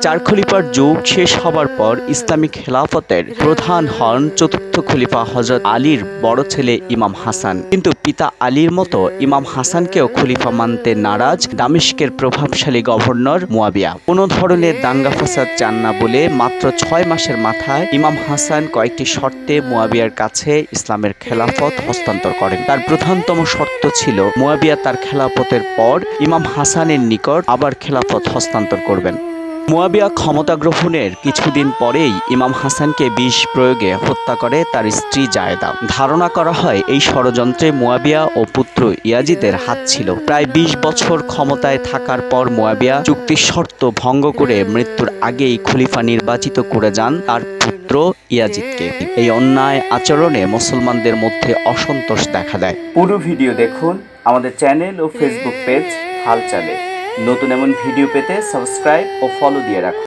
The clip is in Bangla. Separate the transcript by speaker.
Speaker 1: চার খলিফার যুগ শেষ হবার পর ইসলামী খেলাফতের প্রধান হন চতুর্থ খলিফা হজরত আলীর বড় ছেলে ইমাম হাসান। কিন্তু পিতা আলীর মতো ইমাম হাসানকেও খলিফা মানতে নারাজ দামিশকের প্রভাবশালী গভর্নর মুয়াবিয়া। কোনো ধরনের দাঙ্গা ফাসাদ চান না বলে মাত্র ছয় মাসের মাথায় ইমাম হাসান কয়েকটি শর্তে মুয়াবিয়ার কাছে ইসলামের খেলাফত হস্তান্তর করেন। তার প্রধানতম শর্ত ছিল, মুয়াবিয়া তার খেলাফতের পর ইমাম হাসানের নিকট আবার খেলাফত হস্তান্তর করবেন। মুয়াবিয়া ক্ষমতা গ্রহণের কিছুদিন পরেই ইমাম হাসানকে বিষ প্রয়োগে হত্যা করে তার স্ত্রী জায়েদা। ধারণা করা হয় এই ষড়যন্ত্রে মুয়াবিয়া ও পুত্র ইয়াজিদের হাত ছিল। প্রায় ২০ বছর ক্ষমতায় থাকার পর মুয়াবিয়া চুক্তির শর্ত ভঙ্গ করে মৃত্যুর আগেই খলিফা নির্বাচিত করে যান তার পুত্র ইয়াজিদকে। এই অন্যায় আচরণে মুসলমানদের মধ্যে অসন্তোষ দেখা দেয়। পুরো ভিডিও দেখুন আমাদের চ্যানেল ও ফেসবুক পেজ হালচালে। নতুন এমন ভিডিও পেতে সাবস্ক্রাইব ও ফলো দিয়ে রাখুন।